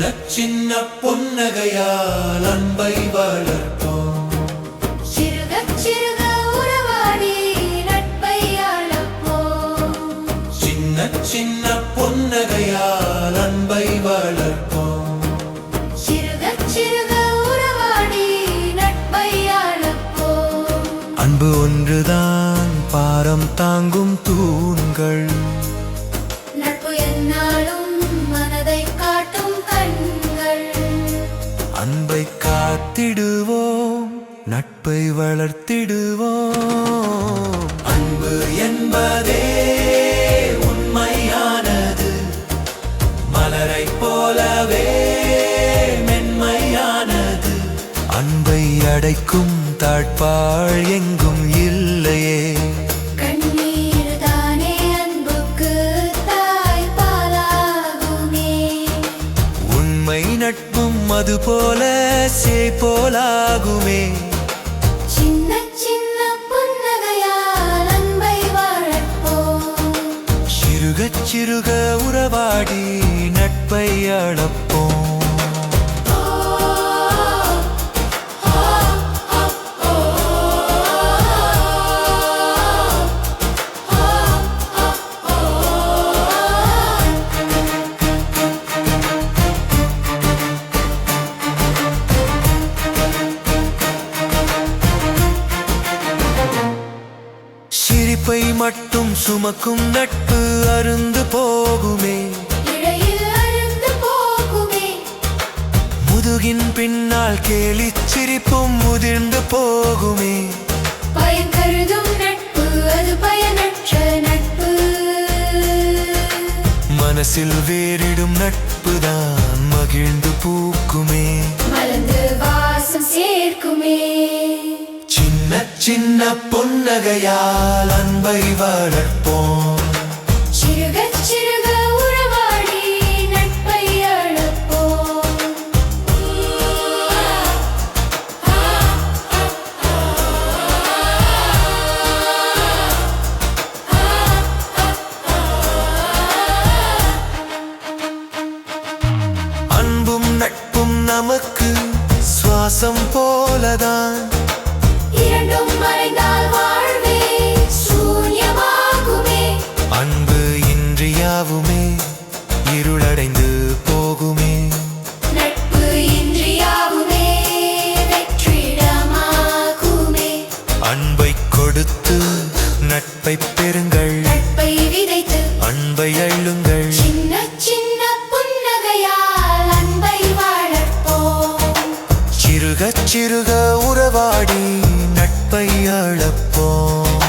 சின்ன சின்ன புன்னகையால் அன்பை வளர்ப்போம் சிறுக சிறுக உறவாடி நட்பை அளப்போம். சின்ன சின்ன புன்னகையால் அன்பை வளர்ப்போம் சிறுக சிறுக உறவாடி நட்பை அளப்போம். அன்பு ஒன்றுதான் பாரம் தாங்கும் தூண்கள். காத்திடுவோம் நட்பை வளர்த்திடுவோம். அன்பு என்பதே உண்மையானது மலரை போலவே மென்மையானது. அன்பை அடைக்கும் தாட்பாள் எங்கும் இல்லையே. போல சே போலாகுமே. சின்ன சின்ன புன்னகையால் அன்பை வளர்ப்போம். சிறுகச் சிறுக உறவாடி நட்பை அளப்போம். சிரிப்பை மட்டும் சுமக்கும் நட்பு அருந்து போகுமே. முதுகின் பின்னால் கேலிச் சிரிப்பும் முதிர்ந்து போகுமே. பயன் கருதும் நட்பு அது பயனற்ற நட்பு. மனசில் வேறிடும் நட்புதான் சின்ன புன்னகையால் அன்பை வளர்ப்போம். சிறுக சிறுக உறவாடி நட்பை அளப்போம். அன்பும் நட்பும் நமக்கு சுவாசம் போலதான். இருளடைந்து போகுமே. நட்பு வெற்றிடமாகுமே. அன்பை கொடுத்து நட்பை பெறுங்கள். நட்பை விதைத்து அன்பை அள்ளுங்கள். சின்ன சின்ன புன்னகையால் அன்பை வளர்ப்போம். சிறுக சிறுக உறவாடி நட்பை அளப்போம்.